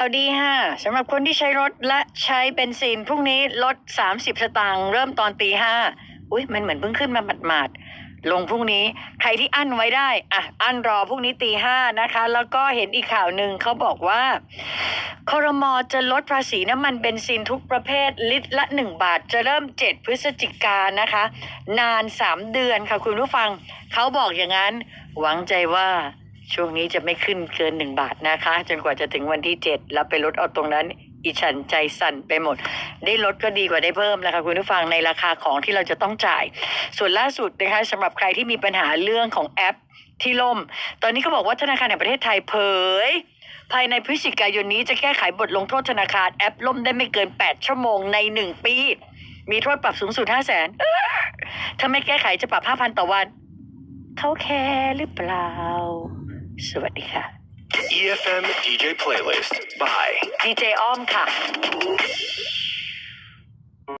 เอาดีฮะสำหรับคนที่ใช้รถและใช้เบนซินพรุ่งนี้ลด 30 สตางค์เริ่มตอนตีห้าอุ้ยมันเหมือนเพิ่งขึ้นมาหมาดๆลงพรุ่งนี้ใครที่อั้นไว้ได้อะอั้นรอพรุ่งนี้ตีห้านะคะ แล้วก็เห็นอีกข่าวหนึ่งเขาบอกว่าคอรมอจะลดภาษีน้ำมันเบนซินทุกประเภทลิตรละ 1 บาท จะเริ่ม 7 พฤศจิกายนนะคะ นาน 3 เดือนค่ะคุณผู้ฟังเขาบอกอย่างนั้น หวังใจว่า ช่วงนี้จะไม่ขึ้นเกินหนึ่งบาทนะคะ จนกว่าจะถึงวันที่เจ็ดแล้วไปลดเอาตรงนั้น อีฉันใจสั่นไปหมด ได้ลดก็ดีกว่าได้เพิ่มนะคะคุณผู้ฟังในราคาของที่เราจะต้องจ่าย ส่วนล่าสุดนะคะสำหรับใครที่มีปัญหาเรื่องของแอปที่ล่ม ตอนนี้เขาบอกว่าธนาคารแห่งประเทศไทยเผย ภายในพฤศจิกายนนี้จะแก้ไขบทลงโทษธนาคารแอปล่มได้ไม่เกิน 8 ชั่วโมงใน 1 ปี มีโทษปรับสูงสุด 5 0 0 0 0นถ้าไม่แก้ไขจะปรับ 5,000 ต่อวัน เขาแคร์หรือเปล่า สวัสดีค่ะ EFM DJ playlist by ดีเจอ้อมค่ะ